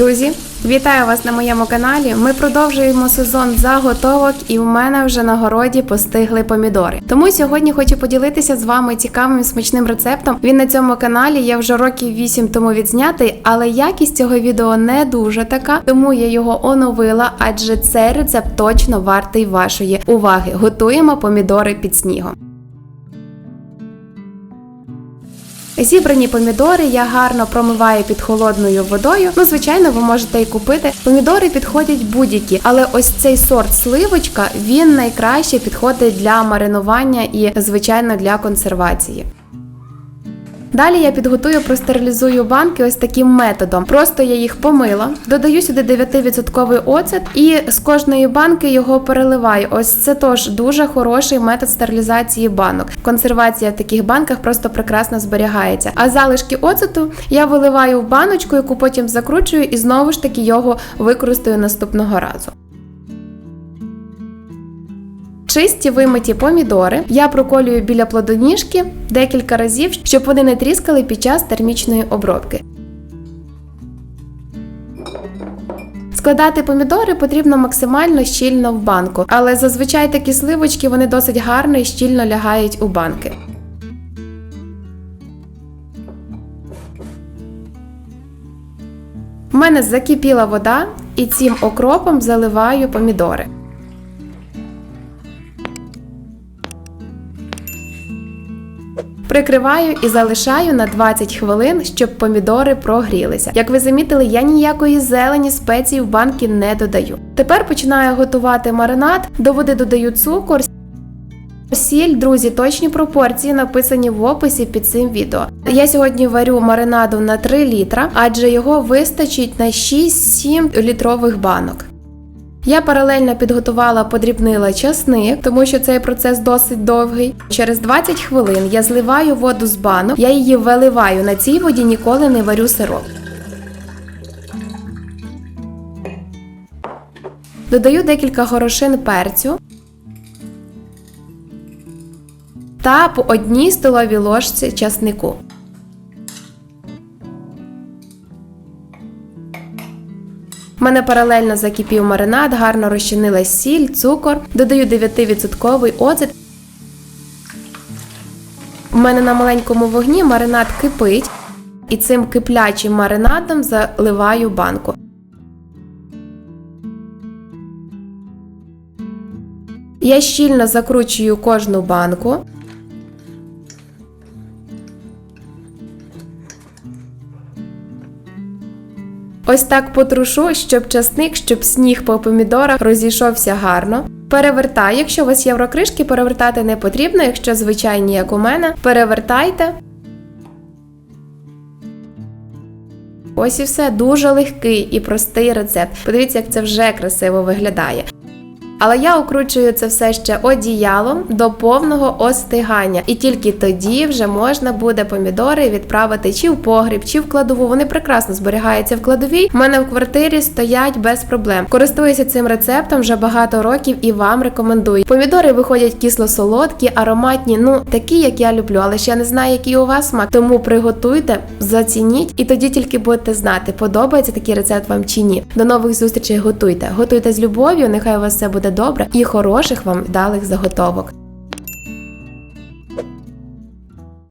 Друзі, вітаю вас на моєму каналі. Ми продовжуємо сезон заготовок, і в мене вже на городі постигли помідори. Тому сьогодні хочу поділитися з вами цікавим смачним рецептом. Він на цьому каналі є вже років 8 тому відзнятий, але якість цього відео не дуже така, тому я його оновила, адже цей рецепт точно вартий вашої уваги. Готуємо помідори під снігом. Зібрані помідори я гарно промиваю під холодною водою. Ну, звичайно, ви можете і купити. Помідори підходять будь-які, але ось цей сорт сливочка він найкраще підходить для маринування і, звичайно, для консервації. Далі я підготую простерилізую банки ось таким методом. Просто я їх помила, додаю сюди 9% оцет і з кожної банки його переливаю. Ось це теж дуже хороший метод стерилізації банок. Консервація в таких банках просто прекрасно зберігається. А залишки оцету я виливаю в баночку, яку потім закручую і знову ж таки його використаю наступного разу. Чисті вимиті помідори я проколюю біля плодоніжки декілька разів, щоб вони не тріскали під час термічної обробки. Складати помідори потрібно максимально щільно в банку, але зазвичай такі сливочки вони досить гарно і щільно лягають у банки. У мене закипіла вода і цим окропом заливаю помідори. Прикриваю і залишаю на 20 хвилин, щоб помідори прогрілися. Як ви замітили, я ніякої зелені спеції в банки не додаю. Тепер починаю готувати маринад, до води додаю цукор. Сіль, друзі, точні пропорції написані в описі під цим відео. Я сьогодні варю маринаду на 3 літра, адже його вистачить на 6-7 літрових банок. Я паралельно підготувала подрібнила часник, тому що цей процес досить довгий. Через 20 хвилин я зливаю воду з банок, я її виливаю. На цій воді ніколи не варю сироп. Додаю декілька горошин перцю та по одній столовій ложці часнику. У мене паралельно закипів маринад, гарно розчинилась сіль, цукор, додаю 9% оцет. У мене на маленькому вогні маринад кипить, і цим киплячим маринадом заливаю банку. Я щільно закручую кожну банку. Ось так потрушу, щоб часник, щоб сніг по помідорах розійшовся гарно. Перевертаю, якщо у вас єврокришки, перевертати не потрібно, якщо звичайні, як у мене, перевертайте. Ось і все дуже легкий і простий рецепт. Подивіться, як це вже красиво виглядає. Але я укручую це все ще одіялом до повного остигання, і тільки тоді вже можна буде помідори відправити чи в погріб, чи в кладову. Вони прекрасно зберігаються в кладовій. У мене в квартирі стоять без проблем. Користуюся цим рецептом вже багато років і вам рекомендую. Помідори виходять кисло-солодкі, ароматні, ну такі, як я люблю, але я не знаю, який у вас смак. Тому приготуйте, зацініть, і тоді тільки будете знати, подобається такий рецепт вам чи ні. До нових зустрічей готуйте. Готуйте з любов'ю, нехай у вас все буде добре і хороших вам вдалих заготовок.